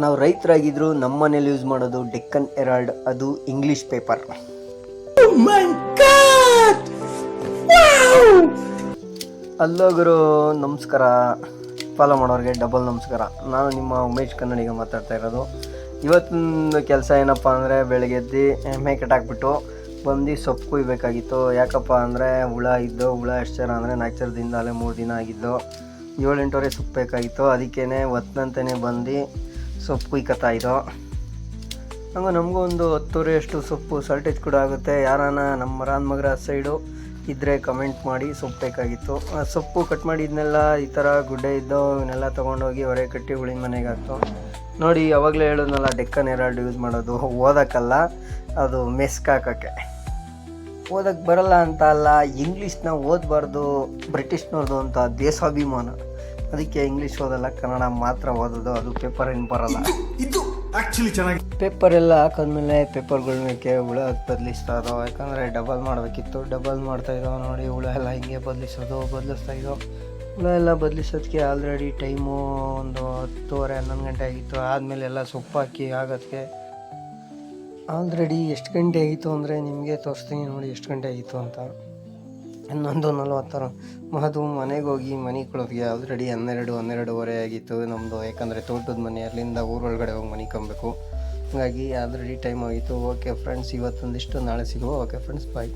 ನಾವು ರೈತರಾಗಿದ್ರು ನಮ್ಮ ಮನೇಲಿ ಯೂಸ್ ಮಾಡೋದು ಡೆಕ್ಕನ್ ಹೆರಾಲ್ಡ್ ಅದು ಇಂಗ್ಲಿಷ್ ಪೇಪರ್ ಅಲ್ಲೋಗರು ಗುರು ನಮಸ್ಕಾರ. ಫಾಲೋ ಮಾಡೋರಿಗೆ ಡಬಲ್ ನಮಸ್ಕಾರ. ನಾನು ನಿಮ್ಮ ಉಮೇಶ್ ಕನ್ನಡಿಗ ಮಾತಾಡ್ತಾ ಇರೋದು. ಇವತ್ತಿನ ಕೆಲಸ ಏನಪ್ಪ ಅಂದರೆ ಬೆಳಗ್ಗೆ ಎದ್ದು ಎಮ್ಮೆ ಕಟ್ಟಾಕ್ಬಿಟ್ಟು ಬಂದು ಸೊಪ್ಪು ಕುಯ್ಬೇಕಾಗಿತ್ತು. ಯಾಕಪ್ಪ ಅಂದರೆ ಹುಳ ಇದ್ದು ಹುಳ ಎಷ್ಟು ಜನ ಅಂದರೆ ನಾಲ್ಕು ಅಲ್ಲೇ ಮೂರು ದಿನ ಆಗಿದ್ದು ಏಳೆಂಟುವರೆ ಸೊಪ್ಪು ಬೇಕಾಗಿತ್ತು. ಅದಕ್ಕೇ ಹೊತ್ತಂತೆಯೇ ಬಂದು ಸೊಪ್ಪು ಕುಯ್ಕತ್ತಾ ಇದ್ದೋ ಹಂಗೆ ನಮಗೂ ಒಂದು ಹತ್ತುವರೆ ಅಷ್ಟು ಸೊಪ್ಪು ಸಾಲ್ಟೇಜ್ ಕೂಡ ಆಗುತ್ತೆ. ಯಾರಾನ ನಮ್ಮ ರಾನ್ಮಗರ ಸೈಡು ಇದ್ದರೆ ಕಮೆಂಟ್ ಮಾಡಿ ಸೊಪ್ಪು ಬೇಕಾಗಿತ್ತು. ಆ ಸೊಪ್ಪು ಕಟ್ ಮಾಡಿದ್ನೆಲ್ಲ ಈ ಥರ ಗುಡ್ಡೆ ಇದ್ದು ಇವನ್ನೆಲ್ಲ ತೊಗೊಂಡೋಗಿ ಹೊರೆ ಕಟ್ಟಿ ಹುಳಿ ಮನೆಗೆ ಹಾಕ್ತು. ನೋಡಿ, ಯಾವಾಗಲೇ ಹೇಳೋದ್ನಲ್ಲ, ಡೆಕ್ಕನ್ ಎರಡ್ ಯೂಸ್ ಮಾಡೋದು. ಓದಕ್ಕಲ್ಲ, ಅದು ಮೆಸ್ಕ್ ಹಾಕೋಕ್ಕೆ. ಓದಕ್ಕೆ ಬರಲ್ಲ ಅಂತ ಅಲ್ಲ ಇಂಗ್ಲೀಷ್ನ ಓದಬಾರ್ದು ಬ್ರಿಟಿಷ್ನವ್ರದ್ದು ಅಂತ ದೇಶಾಭಿಮಾನ. ಅದಕ್ಕೆ ಇಂಗ್ಲೀಷ್ ಓದಲ್ಲ ಕನ್ನಡ ಮಾತ್ರ ಓದೋದು ಅದು ಪೇಪರ್ ಏನು ಬರಲ್ಲ. ಇದು ಆಕ್ಚುಲಿ ಚೆನ್ನಾಗಿ ಪೇಪರ್ ಎಲ್ಲ ಹಾಕಿದ್ಮೇಲೆ ಪೇಪರ್ಗಳನ್ನಕ್ಕೆ ಹುಳ ಬದಲಿಸ್ತಾ ಇದ್ದೋ ಯಾಕಂದರೆ ಡಬಲ್ ಮಾಡಬೇಕಿತ್ತು. ಡಬಲ್ ಮಾಡ್ತಾ ಇದ್ದೋ ನೋಡಿ ಹುಳ ಎಲ್ಲ ಹಿಂಗೆ ಬದಲಿಸೋದು ಬದಲಿಸ್ತಾ ಇದ್ದೋ ಹುಳ ಎಲ್ಲ ಬದಲಿಸೋದಕ್ಕೆ ಆಲ್ರೆಡಿ ಟೈಮು ಒಂದು ಹತ್ತುವರೆ ಹನ್ನೊಂದು ಗಂಟೆ ಆಗಿತ್ತು. ಆದಮೇಲೆ ಎಲ್ಲ ಸೊಪ್ಪು ಹಾಕಿ ಆಗೋದಕ್ಕೆ ಆಲ್ರೆಡಿ ಎಷ್ಟು ಗಂಟೆ ಆಗಿತ್ತು ಅಂದರೆ ನಿಮಗೆ ತೋರಿಸ್ತೀನಿ ನೋಡಿ ಎಷ್ಟು ಗಂಟೆ ಆಗಿತ್ತು ಅಂತ. ಹನ್ನೊಂದು ನಲ್ವತ್ತರ. ಮಹದು ಮನೆಗೆ ಹೋಗಿ ಮನೆ ಕೊಳಗೆ ಆಲ್ರೆಡಿ ಹನ್ನೆರಡು, ಹನ್ನೆರಡುವರೆ ಆಗಿತ್ತು. ನಮ್ಮದು ಯಾಕಂದರೆ ತೋಟದ ಮನೆ, ಅಲ್ಲಿಂದ ಊರೊಳಗಡೆ ಹೋಗಿ ಮನೆ ಕಂಬೇಕು ಹಾಗಾಗಿ ಆಲ್ರೆಡಿ ಟೈಮ್ ಆಗಿತ್ತು. ಓಕೆ ಫ್ರೆಂಡ್ಸ್ ಇವತ್ತೊಂದಿಷ್ಟು, ನಾಳೆ ಸಿಗುವ. Okay friends bye